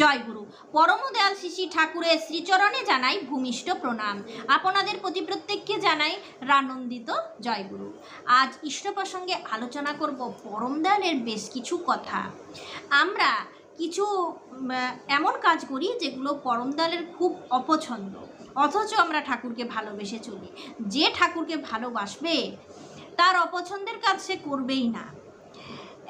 জয় গুরু পরম দয়াল শ্রী ঠাকুরের শ্রীচরণে জানাই ভূমিষ্ঠ প্রণাম। আপনাদের প্রতি প্রত্যেককে জানাই রানন্দিত জয় গুরু আজ ইষ্ট প্রসঙ্গে আলোচনা করব পরম দয়ালের বেশ কিছু কথা। আমরা কিছু এমন কাজ করি যেগুলো পরম দয়ালের খুব অপছন্দ। অথচ আমরা ঠাকুরকে ভালোবেসে চলি। যে ঠাকুরকে ভালোবাসবে, তার অপছন্দের কাজ সে করবেই না।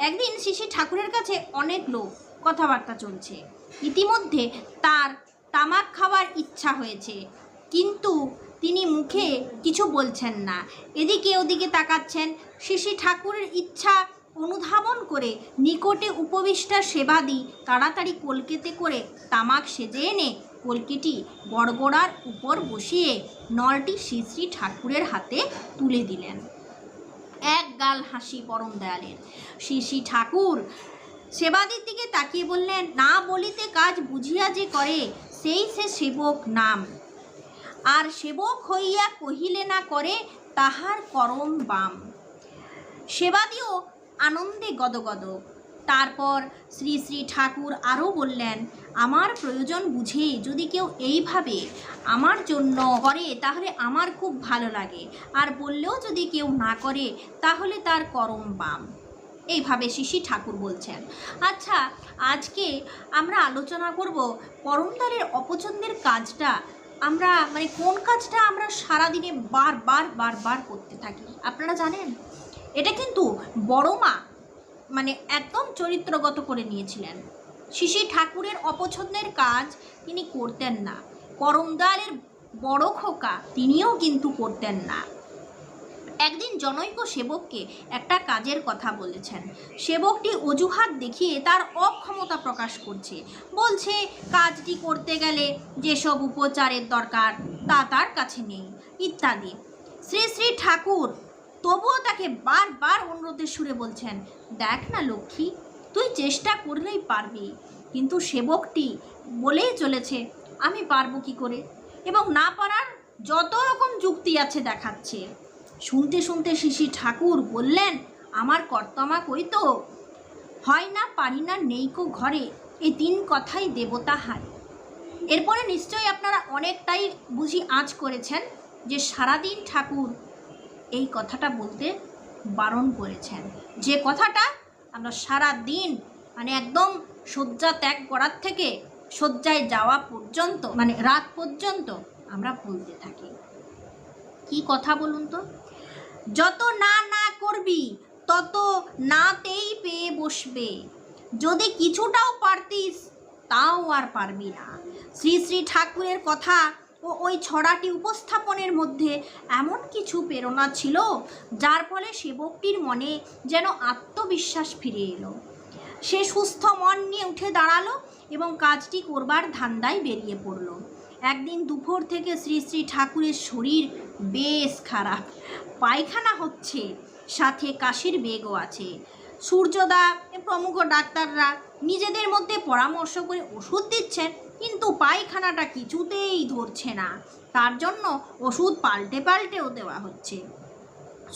একদিন শিশি ঠাকুরের কাছে অনেক লোক কথাবার্তা চলছে। ইতিমধ্যে তার তামাক খাওয়ার ইচ্ছা হয়েছে। কিন্তু তিনি মুখে কিছু বলছেন না। এদিকে ওদিকে তাকাচ্ছেন শিশি ঠাকুরের ইচ্ছা অনুধাবন করে নিকটে উপবিষ্টা সেবাদি তাড়াতাড়ি কলকেতে করে তামাক সেজে এনে কলকেটি গড়গড়ার উপর বসিয়ে নলটি শ্রী ঠাকুরের হাতে তুলে দিলেন। এক গাল হাসি পরম দয়ালের। শ্রী ঠাকুর সেবাদির দিকে তাকিয়ে বললেন, না বলিতে কাজ বুঝিয়া যে করে, সেই সে সেবক নাম। আর সেবক হইয়া কহিলে না করে, তাহার করম বাম। সেবাদিও আনন্দে গদগদ। তারপর শ্রী শ্রী ঠাকুর আরও বললেন, আমার প্রয়োজন বুঝে, যদি কেউ এইভাবে আমার জন্য করে, তাহলে আমার খুব ভালো লাগে। আর বললেও যদি কেউ না করে, তাহলে তার করম বাম। এইভাবে শিশি ঠাকুর বলছেন। আচ্ছা আজকে আমরা আলোচনা করব পরমদারের অপছন্দের কাজটা। আমরা মানে কোন কাজটা আমরা সারাদিনে বারবার বারবার করতে থাকি? আপনারা জানেন? এটা কিন্তু বড় মা মানে একদম চরিত্রগত করে নিয়েছিলেন। শিশি ঠাকুরের অপছন্দের কাজ তিনি করতেন না। করমদারের বড় খোকা তিনিও কিন্তু করতেন না। একদিন জনৈক সেবককে একটা কাজের কথা বলেছেন। সেবকটি অজুহাত দেখিয়ে তার অক্ষমতা প্রকাশ করছে। বলছে, কাজটি করতে গেলে যেসব উপচারের দরকার তা তার কাছে নেই। ইত্যাদি। শ্রী শ্রী ঠাকুর তবুও তাকে বারবার অনুরোধের সুরে বলছেন, দেখ না লক্ষ্মী, তুই চেষ্টা করলেই পারবি। কিন্তু সেবকটি বলেই চলেছে, আমি পারব কি করে? এবং না পারার যত রকম যুক্তি আছে দেখাচ্ছে। শুনতে শুনতে শিশি ঠাকুর বললেন, আমার কর্তমা কই তো? হয় না, পারি না, নেই কো ঘরে এই তিন কথাই দেবতা হায় এরপরে নিশ্চয়ই আপনারা অনেকটাই বুঝি আঁচ করেছেন যে সারাদিন ঠাকুর এই কথাটা বলতে বারণ করেছেন। যে কথাটা আমরা সারা দিন মানে একদম শয্যা ত্যাগ করার থেকে শয্যায় যাওয়া পর্যন্ত মানে রাত পর্যন্ত আমরা বলতে থাকি। কি কথা বলুন তো? যত না না করবি, তত নাতেই পেয়ে বসবে। যদি কিছুটাও পারতিস, তাও আর পারবি না। শ্রী শ্রী ঠাকুরের কথা ও ওই ছড়াটি উপস্থাপনের মধ্যে এমন কিছু প্রেরণা ছিল, যার ফলে সেবকটির মনে যেন আত্মবিশ্বাস ফিরে এলো। সে সুস্থ মন নিয়ে উঠে দাঁড়াল এবং কাজটি করবার ধান্দায় বেরিয়ে পড়ল। একদিন দুপুর থেকে শ্রী শ্রী ঠাকুরের শরীর বেশ খারাপ। পায়খানা হচ্ছে, সাথে কাশির বেগও আছে। সূর্যদা প্রমুখ ডাক্তাররা নিজেদের মধ্যে পরামর্শ করে ওষুধ দিচ্ছেন, কিন্তু পায়খানাটা কিছুতেই ধরছে না। তার জন্য ওষুধ পাল্টে পাল্টেও দেওয়া হচ্ছে।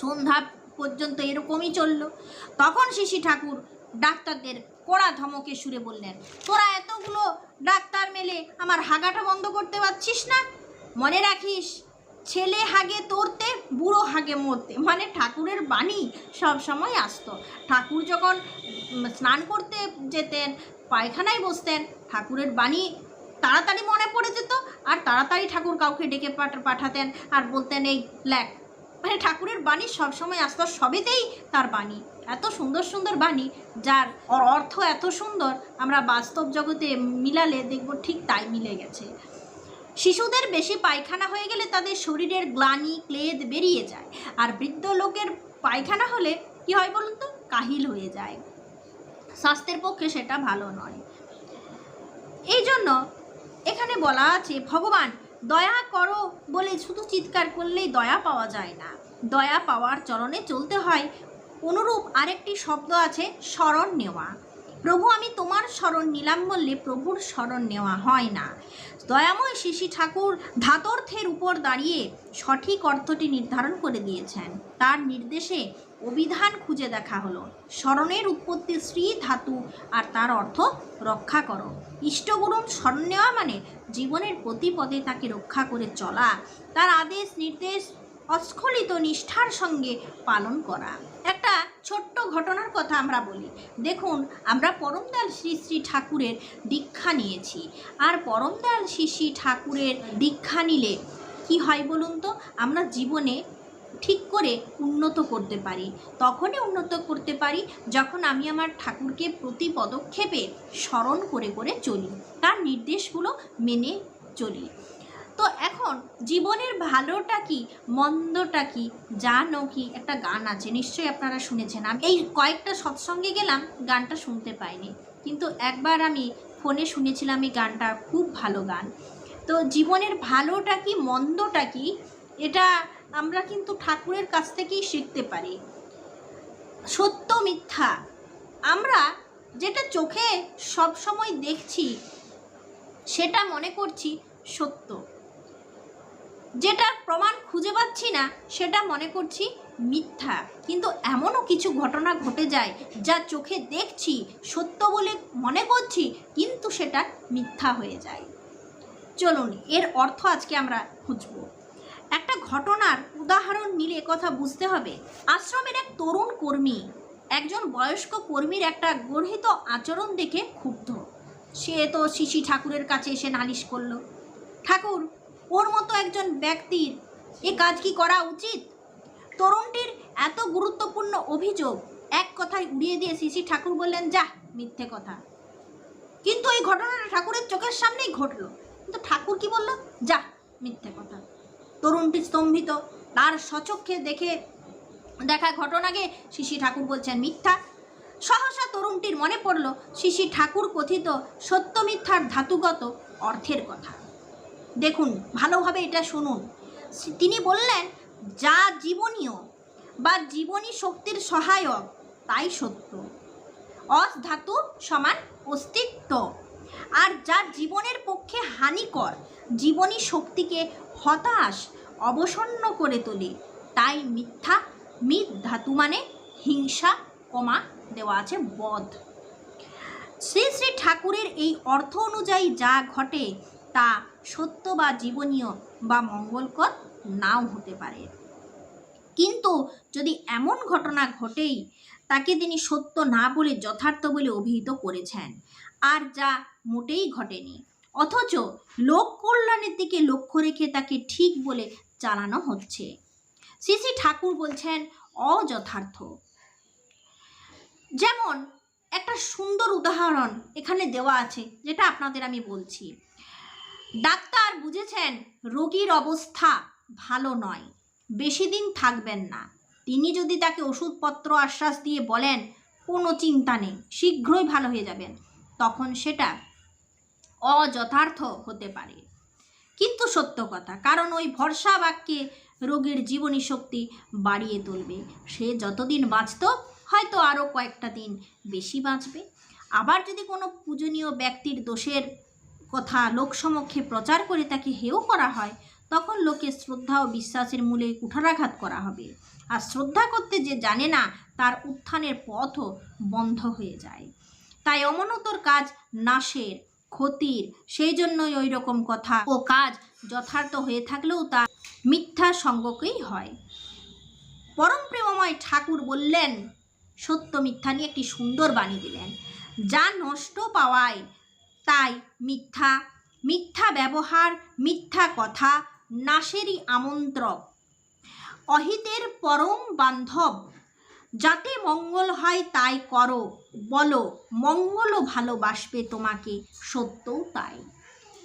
সন্ধ্যা পর্যন্ত এরকমই চলল। তখন শিশি ঠাকুর ডাক্তারদের কড়া ধমকে সুরে বললেন, তোরা এতগুলো ডাক্তার মেলে আমার হাগাটা বন্ধ করতে পারছিস না? মনে রাখিস ছেলে হাগে তোরতে, বুড়ো হাগে মরতে। মানে ঠাকুরের বাণী সব সময় আসতো। ঠাকুর যখন স্নান করতে যেতেন, পায়খানায় বসতেন, ঠাকুরের বাণী তাড়াতাড়ি মনে পড়ে যেত আর তাড়াতাড়ি ঠাকুর কাউকে ডেকে পাঠাতেন আর বলতেন, এই, লেখ। মানে ঠাকুরের বাণী সবসময় আসতো, সবেতেই তার বাণী। এত সুন্দর সুন্দর বাণী, যার অর্থ এত সুন্দর, আমরা বাস্তব জগতে মিলালে দেখব ঠিক তাই মিলে গেছে। শিশুদের বেশি পায়খানা হয়ে গেলে তাদের শরীরের গ্লানি, ক্লেদ বেরিয়ে যায়। আর বৃদ্ধ লোকের পায়খানা হলে কি হয় বলুন তো? কাহিল হয়ে যায়। স্বাস্থ্যের পক্ষে সেটা ভালো নয়। এই জন্য এখানে বলা আছে, ভগবান, দয়া করো বলে শুধু চিৎকার করলেই দয়া পাওয়া যায় না। দয়া পাওয়ার চরণে চলতে হয়। অনুরূপ আরেকটি শব্দ আছে স্মরণ নেওয়া। প্রভু, আমি তোমার স্মরণ নিলাম বললে প্রভুর স্মরণ নেওয়া হয় না। দয়াময় শিশি ঠাকুর ধাতর্থের উপর দাঁড়িয়ে সঠিক অর্থটি নির্ধারণ করে দিয়েছেন। তার নির্দেশে অভিধান খুঁজে দেখা হলো। স্মরণের উৎপত্তি শ্রী ধাতু আর তার অর্থ রক্ষা করো। ইষ্টগুরুর স্মরণ নেওয়া মানে জীবনের প্রতি পদে তাকে রক্ষা করে চলা। তার আদেশ, নির্দেশ, অস্খলিত নিষ্ঠার সঙ্গে পালন করা। একটা ছোট্ট ঘটনার কথা আমরা বলি। দেখুন, আমরা পরমদয়াল শ্রী শ্রী ঠাকুরের দীক্ষা নিয়েছি। আর পরমদয়াল শ্রী শ্রী ঠাকুরের দীক্ষা নিলে কি হয় বলুন তো? আমরা জীবনে ঠিক করে উন্নত করতে পারি। তখনই উন্নত করতে পারি যখন আমি আমার ঠাকুরকে প্রতি পদক্ষেপে স্মরণ করে করে চলি। তার নির্দেশগুলো মেনে চলি। তো এখন জীবনের ভালোটা কি, মন্দটা কি, জানো কি? একটা গান আছে, নিশ্চয়ই আপনারা শুনেছেন। আমি এই কয়েকটা সৎসঙ্গে গেলাম, গানটা শুনতে পাইনি। কিন্তু একবার আমি ফোনে শুনেছিলাম এই গানটা, খুব ভালো গান। তো জীবনের ভালোটা কি, মন্দটা কি, এটা আমরা কিন্তু ঠাকুরের কাছ থেকেই শিখতে পারি। সত্য, মিথ্যা, আমরা যেটা চোখে সব সময় দেখছি, সেটা মনে করছি সত্য। যেটার প্রমাণ খুঁজে পাচ্ছি না, সেটা মনে করছি মিথ্যা। কিন্তু এমনও কিছু ঘটনা ঘটে যায় যা চোখে দেখছি, সত্য বলে মনে করছি, কিন্তু সেটা মিথ্যা হয়ে যায়। চলুন, এর অর্থ আজকে আমরা খুঁজব। একটা ঘটনার উদাহরণ নিলে কথা বুঝতে হবে। আশ্রমের এক তরুণ কর্মী, একজন বয়স্ক কর্মীর একটা গর্হিত আচরণ দেখে ক্ষুব্ধ। সে তো শিশি ঠাকুরের কাছে এসে নালিশ করল, ঠাকুর ওর মতো একজন ব্যক্তির এ কাজ কি করা উচিত? তরুণটির এত গুরুত্বপূর্ণ অভিযোগ এক কথায় উড়িয়ে দিয়ে শিশি ঠাকুর বললেন যা মিথ্যে কথা। কিন্তু এই ঘটনাটা ঠাকুরের চোখের সামনেই ঘটলো। কিন্তু ঠাকুর কি বলল? যা মিথ্যে কথা। তরুণটি স্তম্ভিত। তার সচক্ষে দেখে দেখা ঘটনাকে শিশি ঠাকুর বলছেন, মিথ্যা। সহসা তরুণটির মনে পড়ল শিশি ঠাকুর কথিত সত্য মিথ্যার ধাতুগত অর্থের কথা। দেখুন, ভালোভাবে এটা শুনুন। তিনি বললেন, যা জীবনীয় বা জীবনী শক্তির সহায়ক, তাই সত্য। অস ধাতু সমান অস্তিত্ব। আর যা জীবনের পক্ষে হানিকর, জীবনী শক্তিকে হতাশ, অবসন্ন করে তোলে, তাই মিথ্যা, মিথ ধাতু মানে হিংসা কমা দেওয়া আছে বধ। শ্রী শ্রী ঠাকুরের এই অর্থ অনুযায়ী যা ঘটে, তা সত্য বা জীবনীয় বা মঙ্গলকর নাও হতে পারে। কিন্তু যদি এমন ঘটনা ঘটেই, তাকে তিনি সত্য না বলে যথার্থ বলে অভিহিত করেছেন, আর যা মোটেই ঘটেনি। অথচ লোক কল্যাণের দিকে লক্ষ্য রেখে তাকে ঠিক বলে চালানো হচ্ছে। শ্রী ঠাকুর বলছেন, অযথার্থ। যেমন একটা সুন্দর উদাহরণ এখানে দেওয়া আছে, যেটা আপনাদের আমি বলছি। ডাক্তার বুঝেছেন, রোগীর অবস্থা ভালো নয়। বেশি দিন থাকবেন না। তিনি যদি তাকে ওষুধপত্র আশ্বাস দিয়ে বলেন, কোনো চিন্তা নেই, শীঘ্রই ভালো হয়ে যাবেন, তখন সেটা অযথার্থ হতে পারে। কিন্তু সত্য কথা, কারণ ওই ভরসা বাক্যে রোগীর জীবনী শক্তি বাড়িয়ে তুলবে। সে যতদিন বাঁচত, হয়তো আরও কয়েকটা দিন বেশি বাঁচবে। আবার যদি কোনো পূজনীয় ব্যক্তির দোষের কথা লোকসমক্ষে প্রচার করে তাকে হেয় করা হয়, তখন লোকে শ্রদ্ধা ও বিশ্বাসের মূলে কুঠারাঘাত করা হবে। আর শ্রদ্ধা করতে যে জানে না, তার উত্থানের পথও বন্ধ হয়ে যায়। তাই অমনতর কাজ নাশের, ক্ষতির সেই জন্যই ওই রকম কথা ও কাজ যথার্থ হয়ে থাকলেও তা মিথ্যা সঙ্গকেই হয়। পরম প্রেমময় ঠাকুর বললেন, সত্য মিথ্যা নিয়ে একটি সুন্দর বাণী দিলেন, যা নষ্ট পাওয়ায় তাই মিথ্যা মিথ্যা ব্যবহার, মিথ্যা কথা, নাশেরই আমন্ত্রক। অহিতের পরম বান্ধব, যাতে মঙ্গল হয় তাই করো, বলো, মঙ্গলও ভালোবাসবে তোমাকে, সত্যও তাই।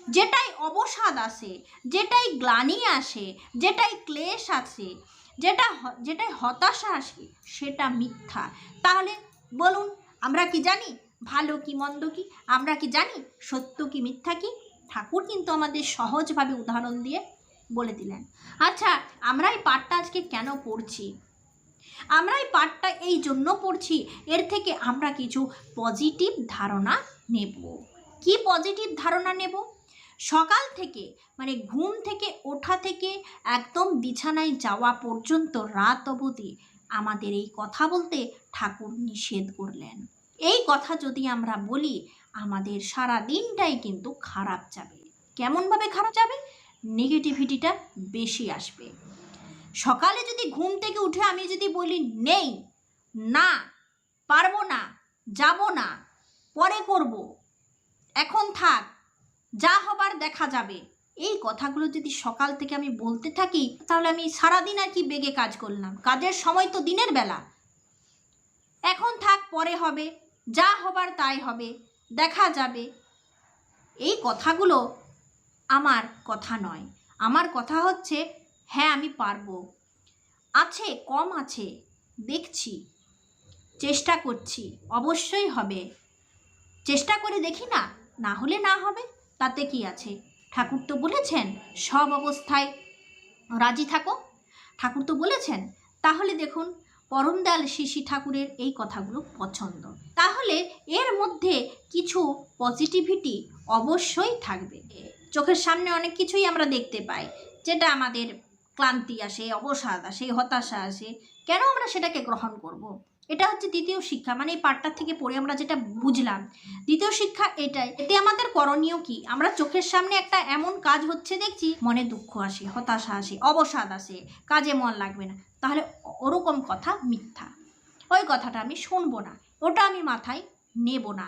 যেটাই অবসাদ আসে, যেটাই গ্লানি আসে, যেটাই ক্লেশ আসে, যেটা যেটাই হতাশা আসে, সেটা মিথ্যা। তাহলে বলুন, আমরা কি জানি? ভালো কি মন্দ কি? আমরা কি জানি? সত্য কি মিথ্যা কি? ঠাকুর কিন্তু আমাদের সহজভাবে উদাহরণ দিয়ে বলে দিলেন। আচ্ছা আমরা এই পাঠটা আজকে কেন পড়ছি? আমরা এই পাঠটা এই জন্য পড়ছি, এর থেকে আমরা কিছু পজিটিভ ধারণা নেব। কি পজিটিভ ধারণা নেব? সকাল থেকে মানে ঘুম থেকে, ওঠা থেকে, একদম বিছানায় যাওয়া পর্যন্ত রাত অবধি আমাদের এই কথা বলতে ঠাকুর নিষেধ করলেন। এই কথা যদি আমরা বলি, আমাদের সারা দিনটাই কিন্তু খারাপ যাবে। কেমনভাবে খারাপ যাবে? নেগেটিভিটিটা বেশি আসবে। সকালে যদি ঘুম থেকে উঠে আমি যদি বলি, নেই, না, পারব না, যাব না, পরে করব, এখন থাক, যা হবার দেখা যাবে। এই কথাগুলো যদি সকাল থেকে আমি বলতে থাকি, তাহলে আমি সারাদিন আর কি বেগে কাজ করলাম? কাজের সময় তো দিনের বেলা। এখন থাক, পরে হবে। যা হবার তাই হবে, দেখা যাবে। এই কথাগুলো আমার কথা নয়। আমার কথা হচ্ছে হ্যাঁ আমি পারব। আছে, কম আছে, দেখছি, চেষ্টা করছি, অবশ্যই হবে। চেষ্টা করে দেখি না না হলে না হবে, তাতে কি আছে? ঠাকুর তো বলেছেন, সব অবস্থায় রাজি থাকো। ঠাকুর তো বলেছেন, তাহলে দেখুন পরম দয়াল শিশি ঠাকুরের এই কথাগুলো পছন্দ। তাহলে এর মধ্যে কিছু পজিটিভিটি অবশ্যই থাকবে। চোখের সামনে অনেক কিছুই আমরা দেখতে পাই। যেটা আমাদের ক্লান্তি আসে, অবসাদ আসে, হতাশা আসে, কেন আমরা সেটাকে গ্রহণ করব। এটা হচ্ছে দ্বিতীয় শিক্ষা। মানে এই পাঠটার থেকে পড়ে আমরা যেটা বুঝলাম, দ্বিতীয় শিক্ষা এটাই। এতে আমাদের করণীয় কি? আমরা চোখের সামনে একটা এমন কাজ হচ্ছে দেখছি, মনে দুঃখ আসে, হতাশা আসে, অবসাদ আসে, কাজে মন লাগবে না। তাহলে ওরকম কথা মিথ্যা ওই কথাটা আমি শুনব না, ওটা আমি মাথায় নেব না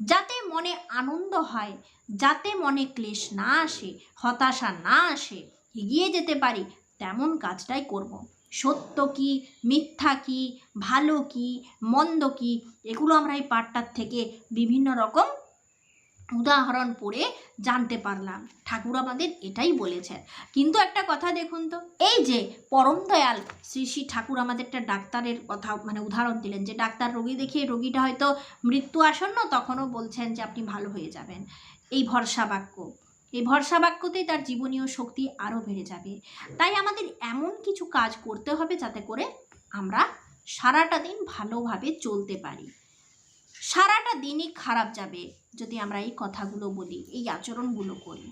যাতে মনে আনন্দ হয়, যাতে মনে ক্লেশ না আসে, হতাশা না আসে, এগিয়ে যেতে পারি, তেমন কাজটাই করব। সত্য কি, মিথ্যা কি, ভালো কি, মন্দ কি, এগুলো আমরা এই পাঠটার থেকে বিভিন্ন রকম উদাহরণ পড়ে জানতে পারলাম। ঠাকুর আমাদের এটাই বলেছেন। কিন্তু একটা কথা দেখুন তো, এই যে পরম দয়াল শ্রী শ্রী ঠাকুর আমাদের একটা ডাক্তারের কথা মানে উদাহরণ দিলেন যে ডাক্তার রোগী দেখিয়ে রোগীটা হয়তো মৃত্যু আসন্ন তখনও বলছেন যে আপনি ভালো হয়ে যাবেন। এই ভরসা বাক্য, এই ভরসা বাক্যতেই তার জীবনীয় শক্তি আরও বেড়ে যাবে। তাই আমাদের এমন কিছু কাজ করতে হবে যাতে করে আমরা সারাটা দিন ভালোভাবে চলতে পারি। সারাটা দিনই খারাপ যাবে যদি আমরা এই কথাগুলো বলি, এই আচরণগুলো করি।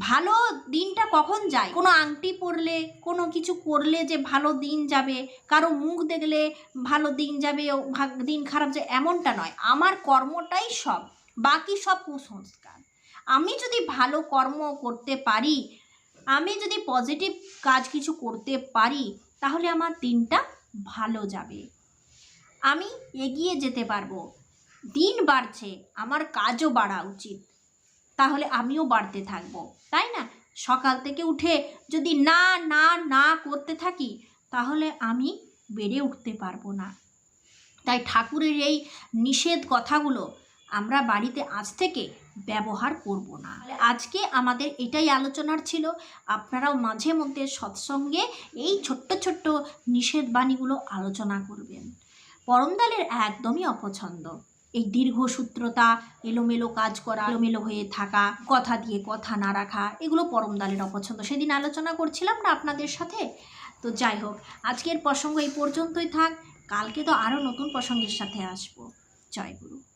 ভালো দিনটা কখন যায়? কোনো আংটি পরলে, কোনো কিছু করলে যে ভালো দিন যাবে, কারও মুখ দেখলে ভালো দিন যাবে দিন খারাপ যায়, এমনটা নয়। আমার কর্মটাই সব, বাকি সব কুসংস্কার। আমি যদি ভালো কর্ম করতে পারি, আমি যদি পজিটিভ কাজ কিছু করতে পারি, তাহলে আমার দিনটা ভালো যাবে। আমি এগিয়ে যেতে পারব। দিন বাড়ছে, আমার কাজও বাড়া উচিত। তাহলে আমিও বাড়তে থাকব, তাই না? সকাল থেকে উঠে যদি না না না করতে থাকি, তাহলে আমি বেড়ে উঠতে পারব না। তাই ঠাকুরের এই নিষেধ কথাগুলো আমরা বাড়িতে আজ থেকে ব্যবহার করব না। আজকে আমাদের এটাই আলোচনার ছিল। আপনারাও মাঝে মধ্যে সৎসঙ্গে এই ছোট্ট ছোট্ট নিষেধ বাণীগুলো আলোচনা করবেন। পরমদালের একদমই অপছন্দ। এই দীর্ঘসূত্রতা, এলোমেলো কাজ করা, এলোমেলো হয়ে থাকা, কথা দিয়ে কথা না রাখা, এগুলো পরমদালের অপছন্দ। সেদিন আলোচনা করছিলাম না আপনাদের সাথে? তো যাই হোক, আজকের প্রসঙ্গ এই পর্যন্তই থাক। কালকে তো আরও নতুন প্রসঙ্গের সাথে আসব। জয় গুরু।